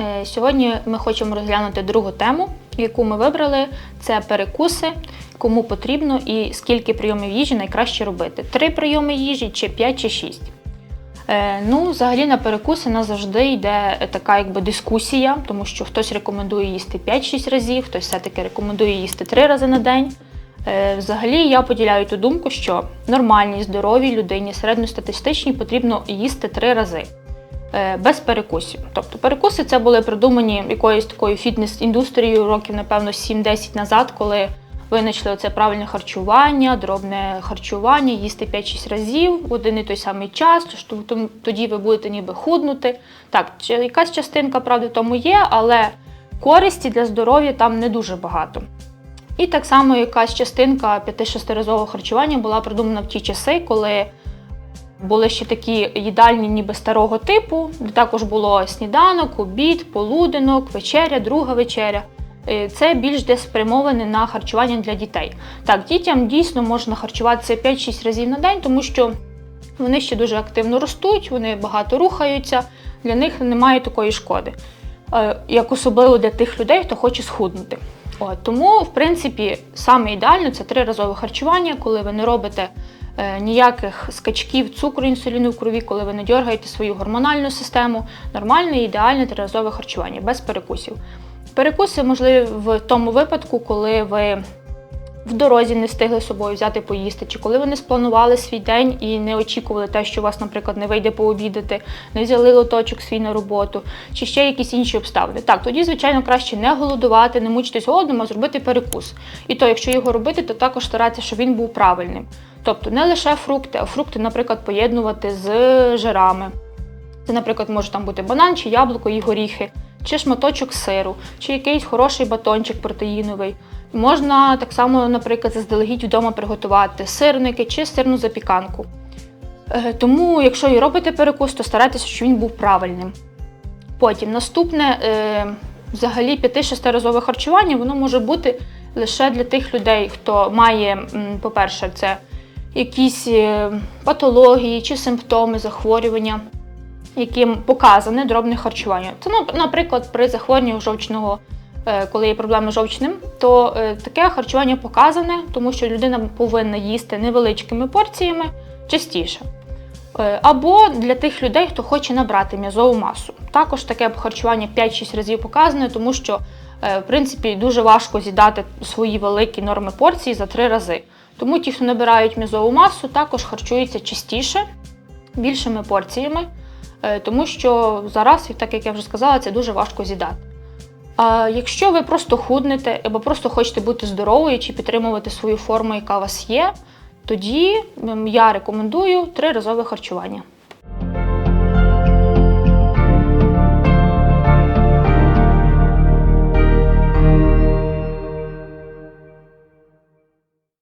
Е, Сьогодні ми хочемо розглянути другу тему, яку ми вибрали. Це перекуси, кому потрібно і скільки прийомів їжі найкраще робити. Три прийоми їжі, чи п'ять, чи шість. Е, Ну, взагалі на перекуси нас завжди йде така якби дискусія, тому що хтось рекомендує їсти 5-6 разів, хтось все-таки рекомендує їсти 3 рази на день. Е, Взагалі я поділяю ту думку, що нормальній, здоровій людині, середньостатистичній потрібно їсти 3 рази без перекусів. Тобто перекуси це були придумані якоюсь такою фітнес-індустрією років, напевно, 7-10 назад, коли винайшли це правильне харчування, дробне харчування, їсти 5-6 разів в один і той самий час, тож то- то- тоді ви будете ніби худнути. Так, якась частинка правди тому є, але користі для здоров'я там не дуже багато. І так само якась частинка 5-6-разового харчування була придумана в ті часи, коли були ще такі їдальні ніби старого типу, де також було сніданок, обід, полуденок, вечеря, друга вечеря. Е, Це більш де спрямоване на харчування для дітей. Так, дітям дійсно можна харчуватися 5-6 разів на день, тому що вони ще дуже активно ростуть, вони багато рухаються, для них немає такої шкоди, Е, як особливо для тих людей, хто хоче схуднути. От, тому, в принципі, саме ідеально це триразове харчування, коли ви не робите ніяких скачків цукру, інсуліну в крові, коли ви не дергаєте свою гормональну систему. Нормальне, ідеальне триразове харчування без перекусів. Перекуси можливі в тому випадку, коли ви в дорозі не встигли з собою взяти поїсти, чи коли ви не спланували свій день і не очікували те, що у вас, наприклад, не вийде пообідати, не взяли лоточок свій на роботу, чи ще якісь інші обставини. Так, тоді, звичайно, краще не голодувати, не мучитись голодом, а зробити перекус. І то, якщо його робити, то також старатися, щоб він був правильним. Тобто не лише фрукти, а фрукти, наприклад, поєднувати з жирами. Це, наприклад, може там бути банан, чи яблуко і горіхи, чи шматочок сиру, чи якийсь хороший батончик протеїновий. Можна так само, наприклад, заздалегідь вдома приготувати сирники чи сирну запіканку. Е, Тому, якщо і робите перекус, то старайтеся, щоб він був правильним. Потім наступне, е, взагалі 5-6 разове харчування, воно може бути лише для тих людей, хто має, по-перше, це якісь е, патології чи симптоми захворювання, яким показане дробне харчування. Це, ну, наприклад, при захворюванні жовчного, коли є проблеми з жовчним, то е, таке харчування показане, тому що людина повинна їсти невеличкими порціями частіше. Е, Або для тих людей, хто хоче набрати м'язову масу. Також таке харчування 5-6 разів показане, тому що е, в принципі дуже важко з'їдати свої великі норми порції за 3 рази. Тому ті, хто набирають м'язову масу, також харчуються частіше, більшими порціями, е, тому що зараз, так як я вже сказала, це дуже важко з'їдати. А якщо ви просто худнете або просто хочете бути здоровою чи підтримувати свою форму, яка у вас є, тоді я рекомендую триразове харчування.